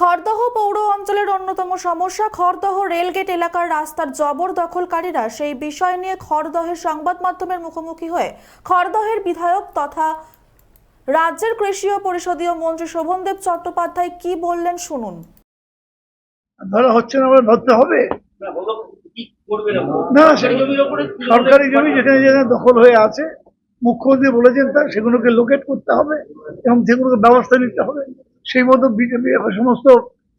খড়দহ পৌর অঞ্চলের অন্যতম সমস্যা খড়দহ রেলগেট এলাকার রাস্তার জবরদখলকারীরা সেই বিষয় নিয়ে খড়দহের সংবাদ মাধ্যমের মুখোমুখি হয়ে খড়দহের বিধায়ক তথা রাজ্যের কৃষি ও পরিষদীয় মন্ত্রী শোভনদেব চট্টোপাধ্যায় কি বললেন শুনুন। ধরা হচ্ছে না আমরা ধরতে হবে। না, সরকারি জমি যেখানে যেখানে দখল হয়ে আছে মুখ্যমন্ত্রী বলেছেন তা সেগুলোকে লোকেট করতে হবে এবং সেগুলোকে ব্যবস্থা নিতে হবে। সেই মতো বিজেপি সমস্ত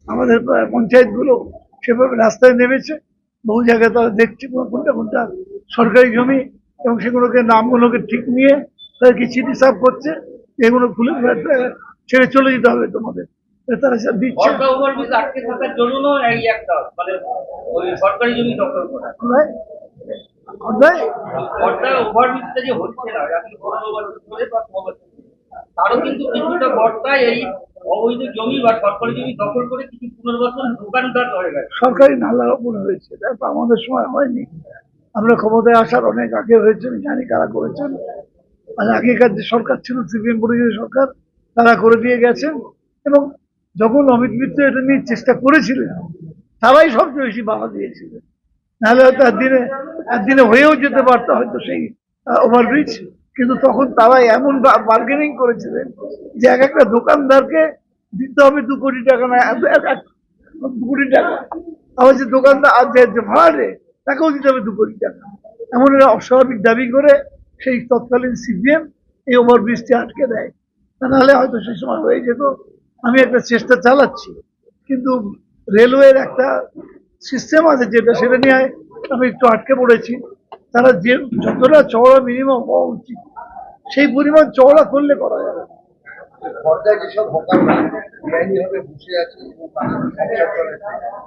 আমাদের পঞ্চায়েতগুলো সেভাবে রাস্তায় নেমেছে। বহু জায়গায় তারা দেখছে কোনটা কোনটা সরকারি জমি এবং সেগুলোকে নামগুলোকে ঠিক নিয়ে তাদেরকে চিঠি সাফ করছে। এগুলো খুলে ছেড়ে চলে যেতে হবে তোমাদের। তারা দিচ্ছে। মানে তারও কিন্তু কিছুটা ঘরটা এই অবৈধ জমি বা সরকারি জমি দখল করে কিছু পুনর্বাসন দোকানদার হয়ে গেছে। সরকারি নালার ওপর হয়েছে তারপর আমাদের সময় হয়নি। আমরা ক্ষমতায় আসার অনেক আগে হয়েছে, আমি জানি কারা করেছেন। আর আগেকার যে সরকার ছিল, সিপিএম পরিচয় সরকার, তারা করে দিয়ে গেছেন। এবং যখন অমিত মিত্র এটা নিয়ে চেষ্টা করেছিলেন, তারাই সবচেয়ে বেশি বাধা দিয়েছিলেন। নাহলে হয়তো একদিনে একদিনে হয়েও যেতে পারতো হয়তো সেই ওভারব্রিজ কিন্তু তখন তারাই এমন বার্গেনিং করেছিলেন যে এক একটা দোকানদারকে দিতে হবে দু কোটি টাকা না দু কোটি টাকা। আবার যে দোকানদার আর যে- ভাড়া তাকেও দিতে হবে দু কোটি টাকা। এমন এরা অস্বাভাবিক দাবি করে সেই তৎকালীন সিপিএম এই ওভারব্রিজটি আটকে দেয়। তা নাহলে হয়তো সেই সময় হয়ে যেত। আমি একটা চেষ্টা চালাচ্ছি। কিন্তু রেলওয়ের একটা সিস্টেম আছে যেটা সেটা নিয়ে আমি একটু আটকে পড়েছি। তারা যে যতটা চওড়া মিনিমাম হওয়া উচিত, সেই পরিমাণ চওড়া করলে করা যাবে। পর্যায়ে যেসব বেআইনিভাবে বসে আছে এবং তাদের সংসার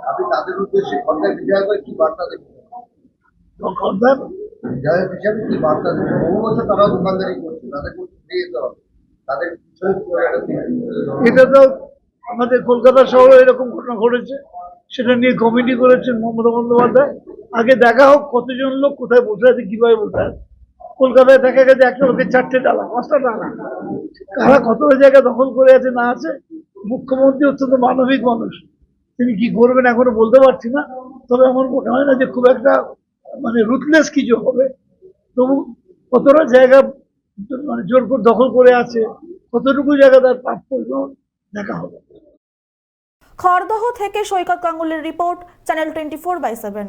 আপনি তাদের উদ্দেশ্যে পর্যায় বিধায়ক হয়ে কি বার্তা দেবেন? বিধায়ক হিসাবে কি বার্তা দেবেন? বহু বছর তারা দোকানদারি করছে তাদেরকে ফিরিয়ে যেতে হবে তাদের এটা তো আমাদের কলকাতা শহরে এরকম ঘটনা ঘটেছে। সেটা নিয়ে কমিটি করেছেন মমতা বন্দ্যোপাধ্যায়। আগে দেখা হোক কতজন লোক কোথায় বসে আছে কীভাবে বসে আছে। কলকাতায় দেখা গেছে একটা লোকের চারটে ডালা পাঁচটা ডালা কারা কতটা জায়গা দখল করে আছে না আছে, মুখ্যমন্ত্রী অত্যন্ত মানবিক মানুষ। তিনি কি করবেন এখনও বলতে পারছি না, তবে আমার মনে হয় না যে খুব একটা মানে রুথলেস কিছু হবে। তবু কতটা জায়গা মানে জোর করে দখল করে আছে, কতটুকু জায়গা তার প্রাপ্য দেখা হবে। খড়দহ থেকে Saikat গাঙ্গুলির report channel twenty four by seven